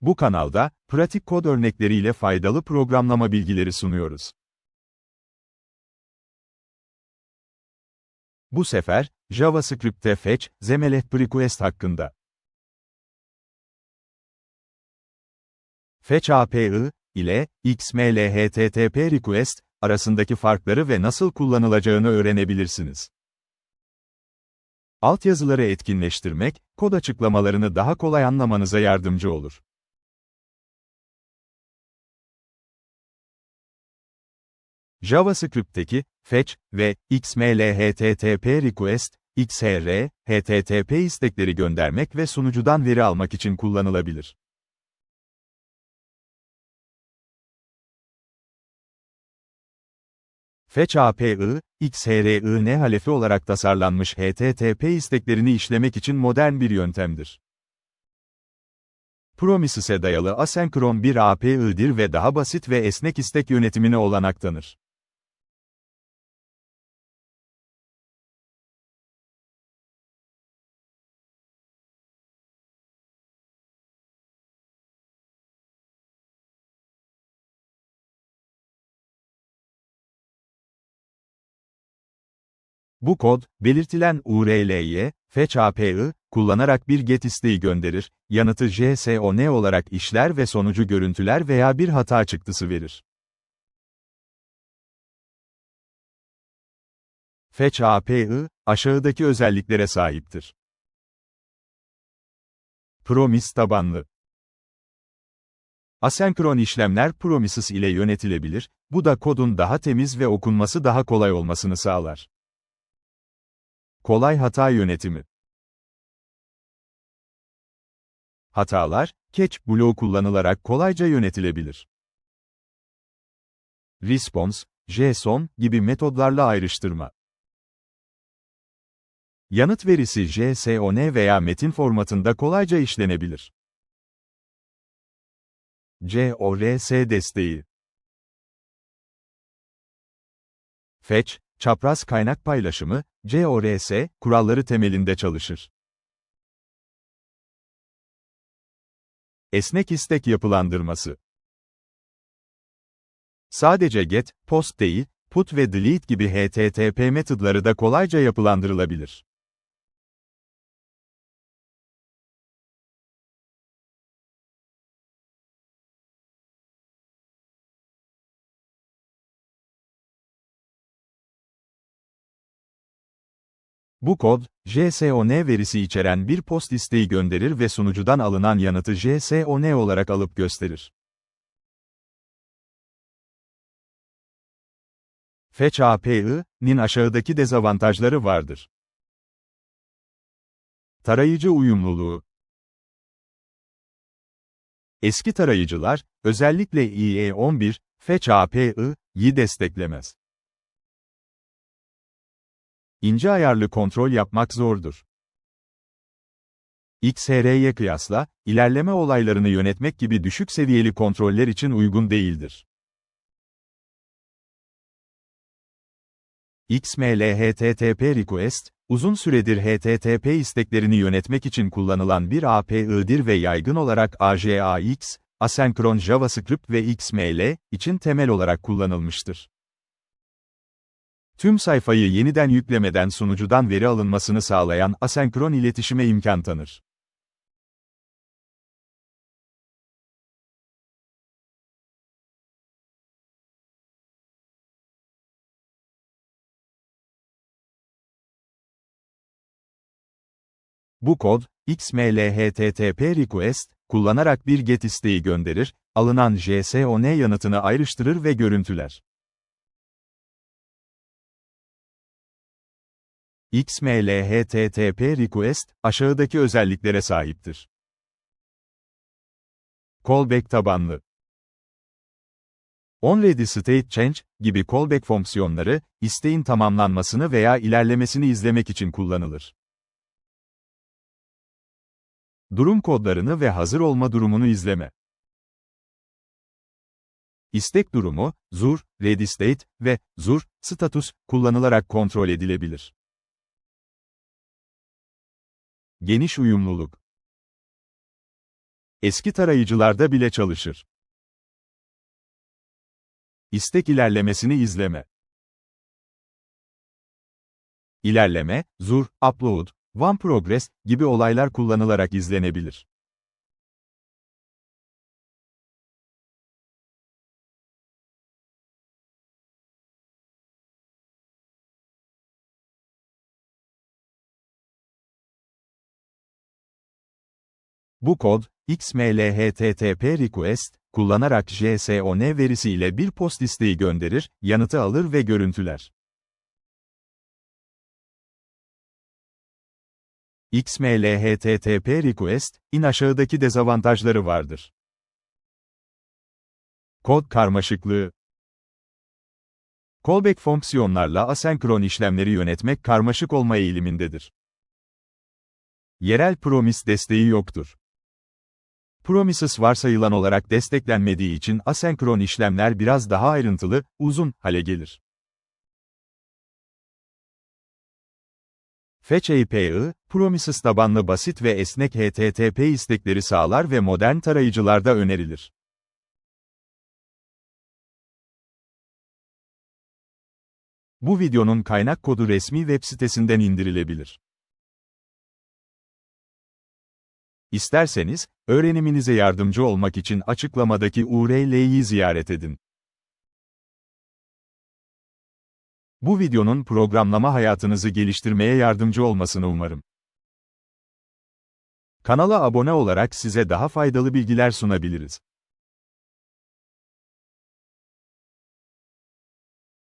Bu kanalda, pratik kod örnekleriyle faydalı programlama bilgileri sunuyoruz. Bu sefer, JavaScript'te fetch, zemeleth request hakkında. Fetch API ile XML HTTP request arasındaki farkları ve nasıl kullanılacağını öğrenebilirsiniz. Altyazıları etkinleştirmek, kod açıklamalarını daha kolay anlamanıza yardımcı olur. JavaScript'teki fetch ve XML HTTP request, XHR, HTTP istekleri göndermek ve sunucudan veri almak için kullanılabilir. Fetch API, XHRIN halefi olarak tasarlanmış HTTP isteklerini işlemek için modern bir yöntemdir. Promises'e dayalı asenkron bir API'dir ve daha basit ve esnek istek yönetimine olanak tanır. Bu kod, belirtilen URL'ye, fetch API, kullanarak bir get isteği gönderir, yanıtı JSON olarak işler ve sonucu görüntüler veya bir hata çıktısı verir. Fetch API, aşağıdaki özelliklere sahiptir. Promise tabanlı. Asenkron işlemler Promises ile yönetilebilir, bu da kodun daha temiz ve okunması daha kolay olmasını sağlar. Kolay hata yönetimi. Hatalar, catch bloğu kullanılarak kolayca yönetilebilir. Response, JSON gibi metodlarla ayrıştırma. Yanıt verisi JSON veya metin formatında kolayca işlenebilir. CORS desteği. Fetch, çapraz kaynak paylaşımı, CORS, kuralları temelinde çalışır. Esnek istek yapılandırması. Sadece get, post değil, put ve delete gibi HTTP metodları da kolayca yapılandırılabilir. Bu kod, JSON verisi içeren bir post isteği gönderir ve sunucudan alınan yanıtı JSON olarak alıp gösterir. Fetch API'nin aşağıdaki dezavantajları vardır. Tarayıcı uyumluluğu Eski tarayıcılar, özellikle IE11, Fetch API'yi desteklemez. İnce ayarlı kontrol yapmak zordur. XR'ye kıyasla, ilerleme olaylarını yönetmek gibi düşük seviyeli kontroller için uygun değildir. XML HTTP Request, uzun süredir HTTP isteklerini yönetmek için kullanılan bir API'dir ve yaygın olarak AJAX, Asenkron JavaScript ve XML için temel olarak kullanılmıştır. Tüm sayfayı yeniden yüklemeden sunucudan veri alınmasını sağlayan asenkron iletişime imkan tanır. Bu kod, XML HTTP request, kullanarak bir get isteği gönderir, alınan JSON yanıtını ayrıştırır ve görüntüler. XML HTTP request, aşağıdaki özelliklere sahiptir. Callback tabanlı. OnReady State Change gibi callback fonksiyonları, isteğin tamamlanmasını veya ilerlemesini izlemek için kullanılır. Durum kodlarını ve hazır olma durumunu izleme. İstek durumu, zur, ready state ve zur, status kullanılarak kontrol edilebilir. Geniş uyumluluk. Eski tarayıcılarda bile çalışır. İstek ilerlemesini izleme. İlerleme, ZUR, Upload, One Progress gibi olaylar kullanılarak izlenebilir. Bu kod, XML HTTP kullanarak JSON verisi ile bir post isteği gönderir, yanıtı alır ve görüntüler. XML HTTP request, in aşağıdaki dezavantajları vardır. Kod karmaşıklığı. Callback fonksiyonlarla asenkron işlemleri yönetmek karmaşık olma eğilimindedir. Yerel promise desteği yoktur. Promises varsayılan olarak desteklenmediği için asenkron işlemler biraz daha ayrıntılı, uzun hale gelir. Fetch API, Promises tabanlı basit ve esnek HTTP istekleri sağlar ve modern tarayıcılarda önerilir. Bu videonun kaynak kodu resmi web sitesinden indirilebilir. İsterseniz, öğreniminize yardımcı olmak için açıklamadaki URL'yi ziyaret edin. Bu videonun programlama hayatınızı geliştirmeye yardımcı olmasını umarım. Kanala abone olarak size daha faydalı bilgiler sunabiliriz.